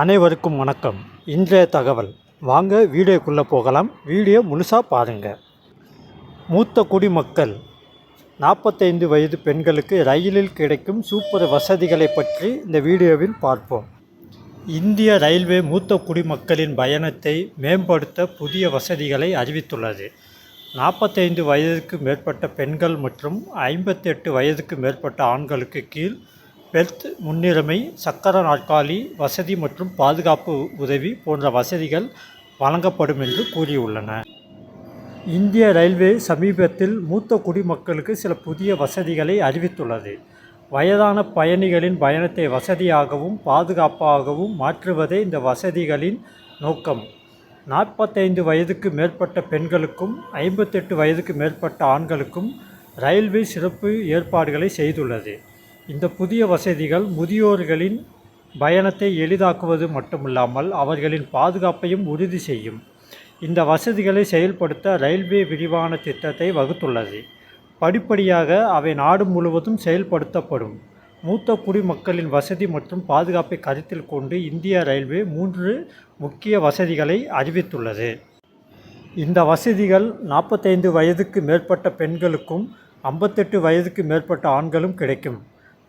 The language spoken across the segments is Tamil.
அனைவருக்கும் வணக்கம். இன்றைய தகவல். வாங்க வீடியோக்குள்ளே போகலாம். வீடியோ முழுசாக பாருங்கள் மூத்த குடிமக்கள் நாற்பத்தைந்து வயது பெண்களுக்கு ரயிலில் கிடைக்கும் சூப்பர் வசதிகளை பற்றி இந்த வீடியோவில் பார்ப்போம். இந்திய ரயில்வே மூத்த குடிமக்களின் பயணத்தை மேம்படுத்த புதிய வசதிகளை அறிவித்துள்ளது. நாற்பத்தைந்து வயதுக்கு மேற்பட்ட பெண்கள் மற்றும் ஐம்பத்தெட்டு வயதுக்கு மேற்பட்ட ஆண்களுக்கு கீழ் பெல்த் முன்னுரிமை சக்கர நாற்காலி வசதி மற்றும் பாதுகாப்பு உதவி போன்ற வசதிகள் வழங்கப்படும் என்று கூறியுள்ளன. இந்திய ரயில்வே சமீபத்தில் மூத்த குடிமக்களுக்கு சில புதிய வசதிகளை அறிவித்துள்ளது. வயதான பயணிகளின் பயணத்தை வசதியாகவும் பாதுகாப்பாகவும் மாற்றுவதே இந்த வசதிகளின் நோக்கம். நாற்பத்தைந்து வயதுக்கு மேற்பட்ட பெண்களுக்கும் ஐம்பத்தெட்டு வயதுக்கு மேற்பட்ட ஆண்களுக்கும் ரயில்வே சிறப்பு ஏற்பாடுகளை செய்துள்ளது. இந்த புதிய வசதிகள் முதியோர்களின் பயணத்தை எளிதாக்குவது மட்டுமில்லாமல் அவர்களின் பாதுகாப்பையும் உறுதி செய்யும். இந்த வசதிகளை செயல்படுத்த ரயில்வே விரிவான திட்டத்தை வகுத்துள்ளது. படிப்படியாக அவை நாடு முழுவதும் செயல்படுத்தப்படும். மூத்த குடிமக்களின் வசதி மற்றும் பாதுகாப்பை கருத்தில் கொண்டு இந்திய ரயில்வே மூன்று முக்கிய வசதிகளை அறிவித்துள்ளது. இந்த வசதிகள் நாற்பத்தைந்து வயதுக்கு மேற்பட்ட பெண்களுக்கும் ஐம்பத்தெட்டு வயதுக்கு மேற்பட்ட ஆண்களும் கிடைக்கும்.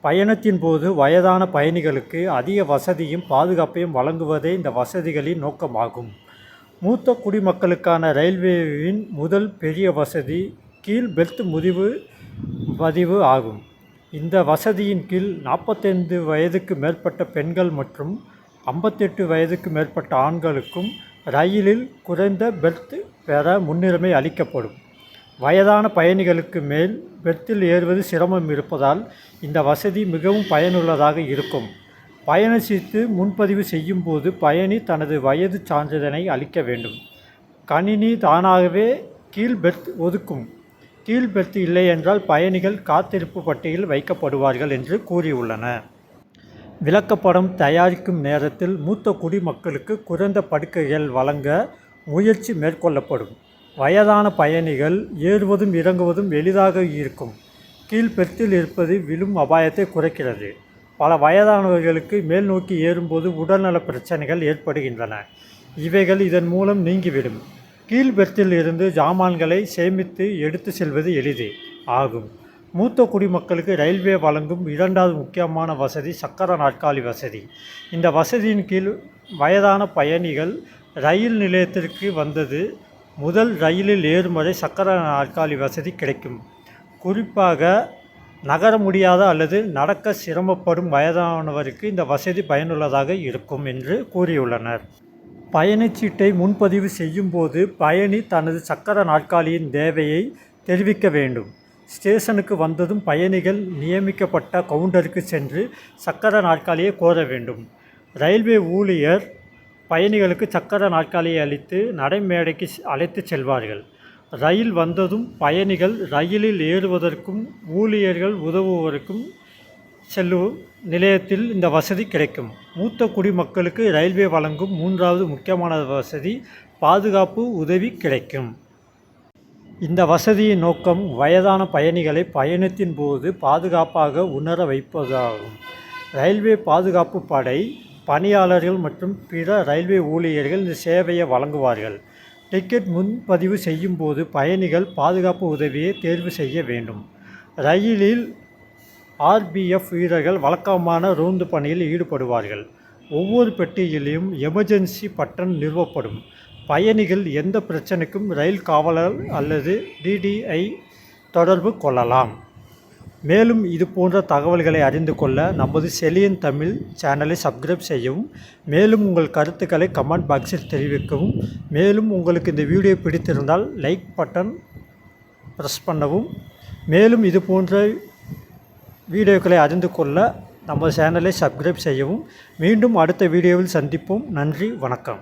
பயணத்தின் போது வயதான பயணிகளுக்கு அதிக வசதியும் பாதுகாப்பையும் வழங்குவதே இந்த வசதிகளின் நோக்கமாகும். மூத்த குடிமக்களுக்கான ரயில்வேவின் முதல் பெரிய வசதி கீழ் பெல்ட் முதிவு பதிவு ஆகும். இந்த வசதியின் கீழ் நாற்பத்தைந்து வயதுக்கு மேற்பட்ட பெண்கள் மற்றும் ஐம்பத்தெட்டு வயதுக்கு மேற்பட்ட ஆண்களுக்கும் ரயிலில் குறைந்த பெல்ட் பெற முன்னுரிமை அளிக்கப்படும். வயதான பயணிகளுக்கு மேல் பெர்த்தில் ஏறுவது சிரமம் இருப்பதால் இந்த வசதி மிகவும் பயனுள்ளதாக இருக்கும். பயண சீட்டு முன்பதிவு செய்யும் போது பயணி தனது வயது சான்றிதழை அளிக்க வேண்டும். கணினி தானாகவே கீழ் பெர்த் ஒதுக்கும். கீழ் பெர்த் இல்லையென்றால் பயணிகள் காத்திருப்பு பட்டியலில் வைக்கப்படுவார்கள் என்று கூறியுள்ளன விளக்கப்படம் தயாரிக்கும் நேரத்தில் மூத்த குடிமக்களுக்கு குறைந்த படுக்கைகள் வழங்க முயற்சி மேற்கொள்ளப்படும். வயதான பயணிகள் ஏறுவதும் இறங்குவதும் எளிதாக இருக்கும். கீழ்பெர்த்தில் இருப்பது விழும் அபாயத்தை குறைக்கிறது. பல வயதானவர்களுக்கு மேல் நோக்கி ஏறும்போது உடல்நல பிரச்சனைகள் ஏற்படுகின்றன. இவைகள் இதன் மூலம் நீங்கிவிடும். கீழ்பெர்த்தில் இருந்து ஜாமான்களை சேமித்து எடுத்து செல்வது எளிது ஆகும். மூத்த குடிமக்களுக்கு ரயில்வே வழங்கும் இரண்டாவது முக்கியமான வசதி சக்கர நாற்காலி வசதி. இந்த வசதியின் கீழ் வயதான பயணிகள் ரயில் நிலையத்திற்கு வந்தது முதல் ரயிலில் ஏறும் வரை சக்கர நாற்காலி வசதி கிடைக்கும். குறிப்பாக நகர முடியாத அல்லது நடக்க சிரமப்படும் வயதானவருக்கு இந்த வசதி பயனுள்ளதாக இருக்கும் என்று கூறியுள்ளனர். பயணச்சீட்டை முன்பதிவு செய்யும் போது பயணி தனது சக்கர நாற்காலியின் தேவையை தெரிவிக்க வேண்டும். ஸ்டேஷனுக்கு வந்ததும் பயணிகள் நியமிக்கப்பட்ட கவுண்டருக்கு சென்று சக்கர நாற்காலியை கோர வேண்டும். ரயில்வே ஊழியர் பயணிகளுக்கு சக்கர நாற்காலியை அளித்து நடைமேடைக்கு அழைத்து செல்வார்கள். ரயில் வந்ததும் பயணிகள் ரயிலில் ஏறுவதற்கும் ஊழியர்கள் உதவுவதற்கும் செல்லும் நிலையத்தில் இந்த வசதி கிடைக்கும். மூத்த குடிமக்களுக்கு ரயில்வே வழங்கும் மூன்றாவது முக்கியமான வசதி பாதுகாப்பு உதவி கிடைக்கும். இந்த வசதியின் நோக்கம் வயதான பயணிகளை பயணத்தின் போது பாதுகாப்பாக உணர வைப்பதாகும். ரயில்வே பாதுகாப்பு படை பணியாளர்கள் மற்றும் பிற ரயில்வே ஊழியர்கள் இந்த சேவையை வழங்குவார்கள். டிக்கெட் முன்பதிவு செய்யும் போது பயணிகள் பாதுகாப்பு உதவியை தேர்வு செய்ய வேண்டும். ரயிலில் ஆர்பிஎஃப் வீரர்கள் வழக்கமான ரோந்து பணியில் ஈடுபடுவார்கள். ஒவ்வொரு பெட்டியிலும் எமர்ஜென்சி பட்டன் நிறுவப்படும். பயணிகள் எந்த பிரச்சனைக்கும் ரயில் காவலர் அல்லது டிடிஐ தொடர்பு கொள்ளலாம். மேலும் இது போன்ற தகவல்களை அறிந்து கொள்ள நமது செலியன் தமிழ் சேனலை சப்ஸ்கிரைப் செய்யவும் மேலும் உங்கள் கருத்துக்களை கமெண்ட் பாக்ஸில் தெரிவிக்கவும் மேலும் உங்களுக்கு இந்த வீடியோ பிடித்திருந்தால் லைக் பட்டன் ப்ரெஸ் பண்ணவும் மேலும் இது போன்ற வீடியோக்களை அறிந்து கொள்ள நம்ம சேனலை சப்ஸ்கிரைப் செய்யவும் மீண்டும் அடுத்த வீடியோவில் சந்திப்போம். நன்றி வணக்கம்.